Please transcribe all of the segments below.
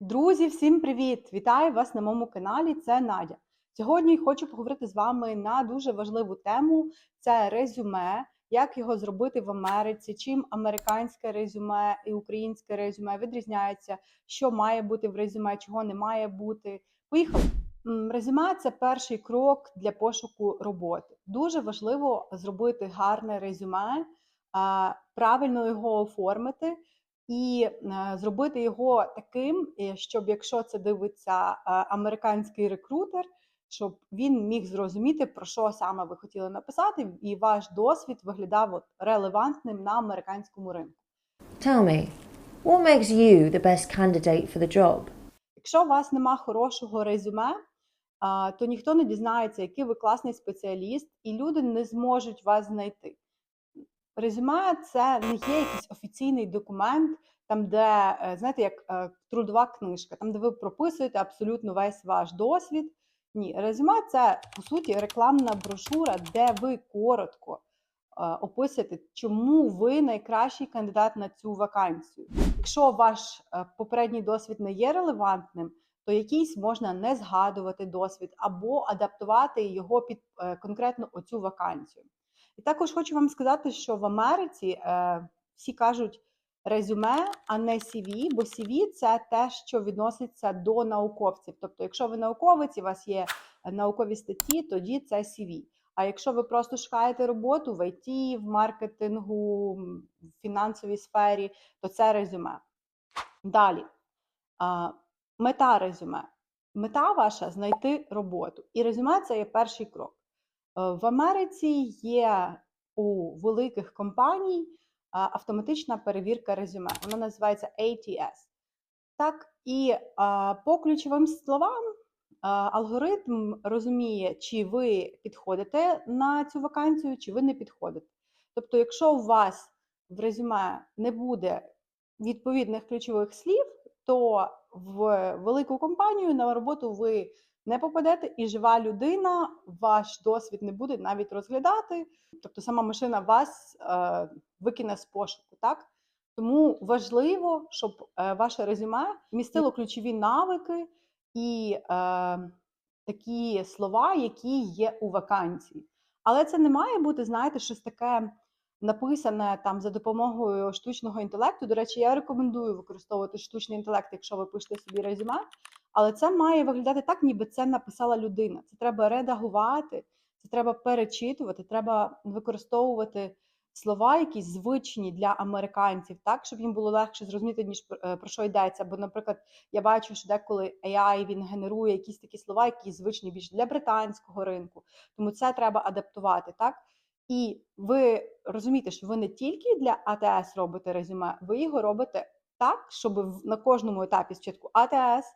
Друзі, всім привіт! Вітаю вас на моєму каналі. Це Надя. Сьогодні хочу поговорити з вами на дуже важливу тему: це резюме, як його зробити в Америці, чим американське резюме і українське резюме відрізняється, що має бути в резюме, чого не має бути. Поїхали! Резюме це перший крок для пошуку роботи. Дуже важливо зробити гарне резюме, правильно його оформити і е, зробити його таким, е, щоб якщо це дивиться е, американський рекрутер, щоб він міг зрозуміти, про що саме ви хотіли написати, і ваш досвід виглядав от релевантним на американському ринку. Tell me, what makes you the best candidate for the job? Якщо у вас нема хорошого резюме, то ніхто не дізнається, який ви класний спеціаліст, і люди не зможуть вас знайти. Резюме це не є якийсь офіційний документ, там, де, е, знаєте, як е, трудова книжка, там, де ви прописуєте абсолютно весь ваш досвід. Ні, резюме це по суті рекламна брошура, де ви коротко е, описуєте, чому ви найкращий кандидат на цю вакансію. Якщо ваш попередній досвід не є релевантним, то якийсь можна не згадувати досвід або адаптувати його під конкретно оцю вакансію. І також хочу вам сказати, що в Америці е, всі кажуть резюме, а не CV, бо CV – це те, що відноситься до науковців. Тобто, якщо ви науковець, і у вас є наукові статті, тоді це CV. А якщо ви просто шукаєте роботу в IT, в маркетингу, в фінансовій сфері, то це резюме. Далі. Мета резюме. Мета ваша знайти роботу. І резюме це є перший крок. Е, В Америці є у великих компаній автоматична перевірка резюме. Вона називається ATS. Так, і по ключовим словам алгоритм розуміє, чи ви підходите на цю вакансію, чи ви не підходите. Тобто, якщо у вас в резюме не буде відповідних ключових слів, то в велику компанію на роботу ви не попадете, і жива людина ваш досвід не буде навіть розглядати. Тобто сама машина вас е, викине з пошуку. Так? Тому важливо, щоб е, ваше резюме містило ключові навики і е, такі слова, які є у вакансії. Але це не має бути, знаєте, щось таке написане там за допомогою штучного інтелекту. До речі, я рекомендую використовувати штучний інтелект, якщо ви пишете собі резюме. Але це має виглядати так, ніби це написала людина. Це треба редагувати, це треба перечитувати, треба використовувати слова, які звичні для американців, так щоб їм було легше зрозуміти, ніж е, про що йдеться. Бо, наприклад, я бачу, що деколи AI він генерує якісь такі слова, які звичні більше для британського ринку. Тому це треба адаптувати, так? І ви розумієте, що ви не тільки для АТС робите резюме, ви його робите так, щоб на кожному етапі спочатку АТС,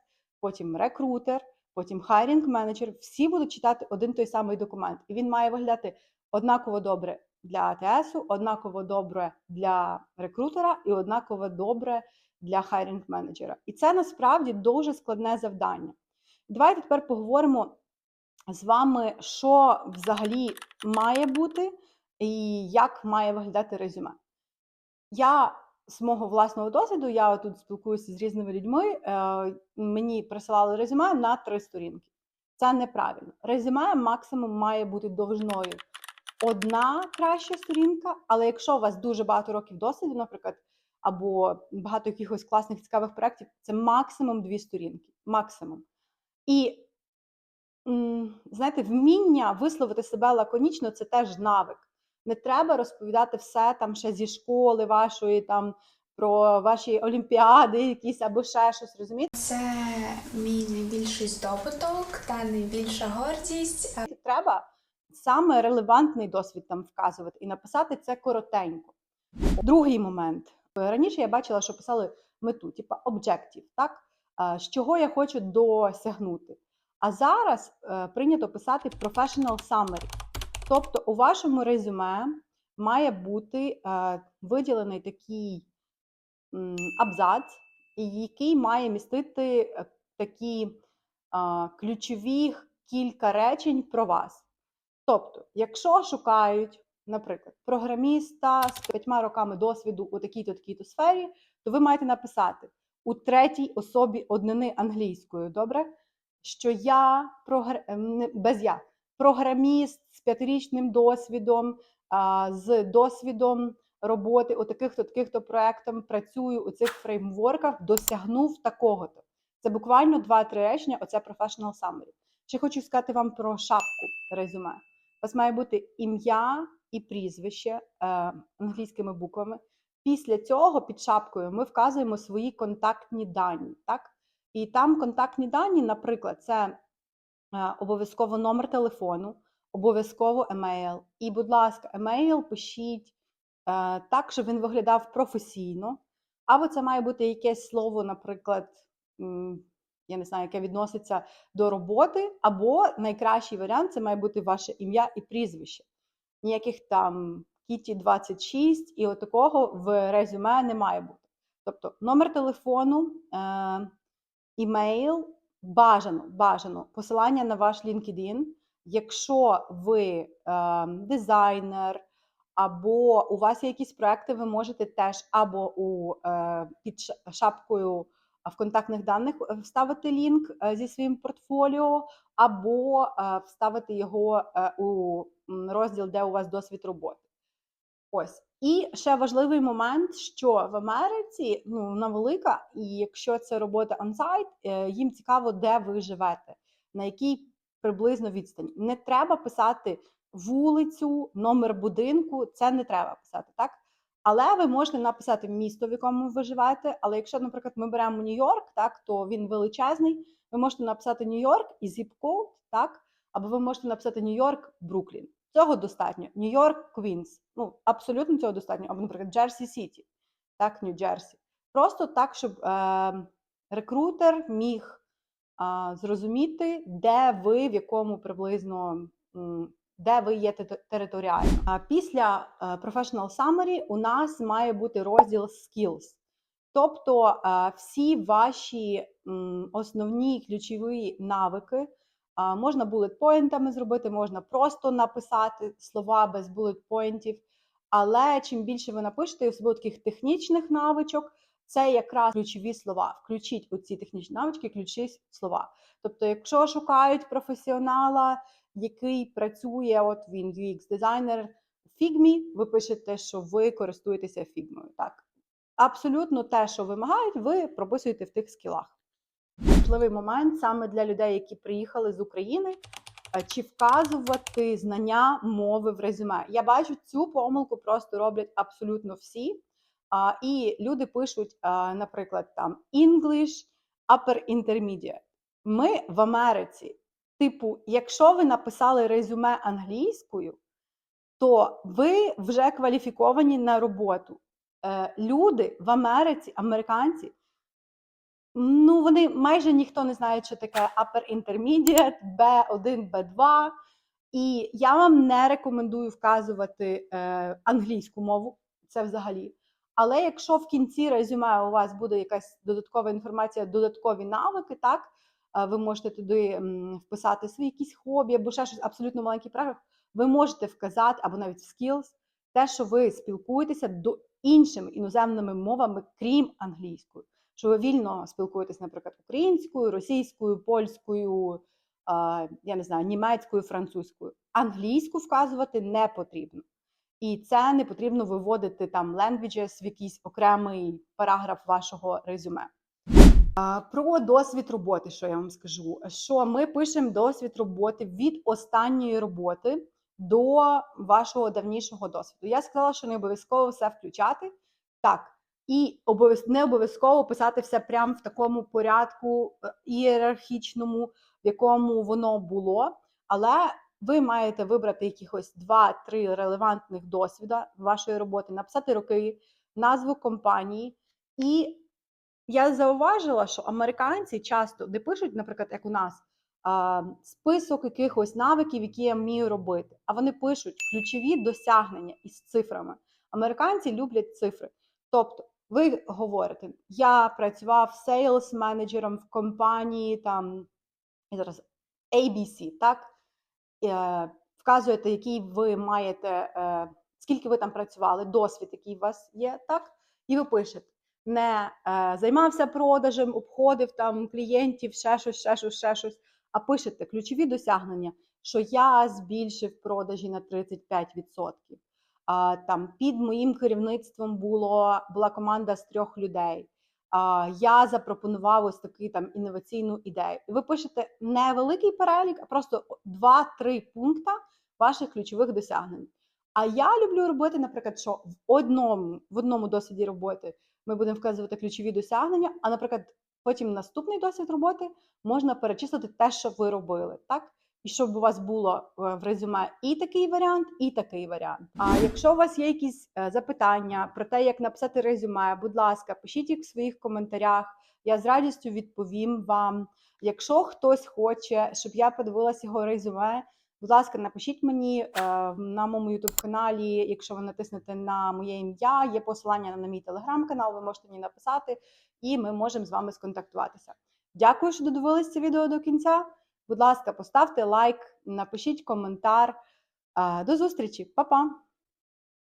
потім рекрутер, потім хайрінг менеджер, всі будуть читати один той самий документ. І він має виглядати однаково добре для АТСу, однаково добре для рекрутера і однаково добре для хайрінг менеджера. І це насправді дуже складне завдання. Давайте тепер поговоримо з вами, що взагалі має бути і як має виглядати резюме. Я з мого власного досвіду, я тут спілкуюся з різними людьми. Е, мені присилали резюме на три сторінки. Це неправильно. Резюме максимум має бути довжиною одна краща сторінка, але якщо у вас дуже багато років досвіду, наприклад, або багато якихось класних цікавих проєктів, це максимум дві сторінки. Максимум. І знаєте, вміння висловити себе лаконічно це теж навик. Не треба розповідати все там ще зі школи вашої, там про ваші олімпіади, якісь або ще щось, розумієте? Це мій найбільший здобуток та найбільша гордість. Е, Треба саме релевантний досвід там вказувати і написати це коротенько. Другий момент. Раніше я бачила, що писали мету, типа objective, так? Е, З чого я хочу досягнути. А зараз е, прийнято писати professional summary. Тобто у вашому резюме має бути е, виділений такий абзац, який має містити е, такі а, ключові кілька речень про вас. Тобто, якщо шукають, наприклад, програміста з п'ятьма роками досвіду у такій-то такій-то сфері, то ви маєте написати: у третій особі однини англійською. Добре? Що я програ... ем, без я програміст з п'ятирічним досвідом, з досвідом роботи у таких-то таких-то проектах, працюю у цих фреймворках, досягнув такого-то. Це буквально два-три речення. Оце professional summary. Ще хочу сказати вам про шапку резюме. У вас має бути ім'я і прізвище е, англійськими буквами. Після цього під шапкою ми вказуємо свої контактні дані. Так? І там контактні дані, наприклад, це обов'язково номер телефону, обов'язково емейл. І, будь ласка, емейл пишіть е, так, щоб він виглядав професійно. Або це має бути якесь слово, наприклад, я не знаю, яке відноситься до роботи, або найкращий варіант це має бути ваше ім'я і прізвище. Ніяких там Кіті 26 і отакого в резюме не має бути. Тобто номер телефону, е, імейл, бажано, бажано посилання на ваш LinkedIn. Якщо ви е, дизайнер, або у вас є якісь проекти, ви можете теж або у, е, під шапкою в контактних даних е, вставити лінк е, зі своїм портфоліо, або е, вставити його е, у розділ, де у вас досвід роботи. Ось. І ще важливий момент, що в Америці ну, вона велика, і якщо це робота on-site, е, їм цікаво, де ви живете, на якій приблизно відстані. Не треба писати вулицю, номер будинку, це не треба писати, так? Але ви можете написати місто, в якому ви живете. Але якщо, наприклад, ми беремо Нью-Йорк, так, то він величезний. Ви можете написати Нью-Йорк і zip-code, так? Або ви можете написати Нью-Йорк, Бруклін. Цього достатньо. Нью-Йорк, Квінс. Ну, абсолютно цього достатньо. Або, наприклад, Джерсі Сіті, так, Нью-Джерсі. Просто так, щоб е, рекрутер міг а, зрозуміти, де ви, в якому приблизно, де ви є те- територіально. А після е, Professional Summary у нас має бути розділ Skills. Тобто е, всі ваші основні ключові навики можна булет-поінтами зробити, можна просто написати слова без булет-поінтів. Але чим більше ви напишете, особливо таких технічних навичок, це якраз ключові слова. Включіть у ці технічні навички ключові слова. Тобто, якщо шукають професіонала, який працює, от він UX дизайнер в Figma, ви пишете, що ви користуєтеся фігмою. Так, абсолютно те, що вимагають, ви прописуєте в тих скілах. Важливий момент саме для людей, які приїхали з України, е, чи вказувати знання мови в резюме. Я бачу цю помилку просто роблять абсолютно всі. І люди пишуть, а, наприклад, там English Upper Intermediate. Ми в Америці, типу, якщо ви написали резюме англійською, то ви вже кваліфіковані на роботу. Е, люди в Америці, американці, ну вони майже ніхто не знає, що таке Upper Intermediate, B1, B2. І я вам не рекомендую вказувати е, англійську мову, це взагалі. Але якщо в кінці резюме у вас буде якась додаткова інформація, додаткові навики, так е, ви можете туди вписати свої якісь хобі або ще щось абсолютно маленький параграф, ви можете вказати або навіть в skills, те, що ви спілкуєтеся до іншими іноземними мовами, крім англійської. Що ви вільно спілкуєтесь, наприклад, українською, російською, польською, я не знаю, німецькою, французькою. Англійську вказувати не потрібно. І це не потрібно виводити там languages в якийсь окремий параграф вашого резюме. Про досвід роботи, що я вам скажу, що ми пишемо досвід роботи від останньої роботи до вашого давнішого досвіду. Я сказала, що не обов'язково все включати. Так, і не обов'язково писати все прямо в такому порядку е, ієрархічному, в якому воно було. Але ви маєте вибрати якихось два-три релевантних досвіда вашої роботи, написати роки, назву компанії. І я зауважила, що американці часто не пишуть, наприклад, як у нас, список якихось навиків, які я вмію робити. А вони пишуть ключові досягнення із цифрами. Американці люблять цифри. Тобто, ви говорите, я працював сейлс менеджером в компанії там зараз ABC, так? Е, Вказуєте, який ви маєте, е, скільки ви там працювали, досвід, який у вас є, так? І ви пишете. не е, займався продажем, обходив там клієнтів, ще щось, ще щось, ще щось, а пишете ключові досягнення, що я збільшив продажі на 35%. Там під моїм керівництвом було, була команда з трьох людей. Я запропонував ось таку там інноваційну ідею. Ви пишете не великий перелік, а просто 2-3 пункта ваших ключових досягнень. А я люблю робити, наприклад, що в одному, в одному досвіді роботи ми будемо вказувати ключові досягнення, а, наприклад, потім наступний досвід роботи можна перечислити те, що ви робили, так? І щоб у вас було е, в резюме і такий варіант, і такий варіант. А якщо у вас є якісь е, запитання про те, як написати резюме, будь ласка, пишіть їх в своїх коментарях. Я з радістю відповім вам. Якщо хтось хоче, щоб я подивилася його резюме, будь ласка, напишіть мені е, на моєму youtube каналі. Якщо ви натиснете на моє ім'я, є посилання на мій телеграм-канал, ви можете мені написати, і ми можемо з вами сконтактуватися. Дякую, що додивились це відео до кінця. Будь ласка, поставте лайк, напишіть коментар. Е, До зустрічі, Па-па!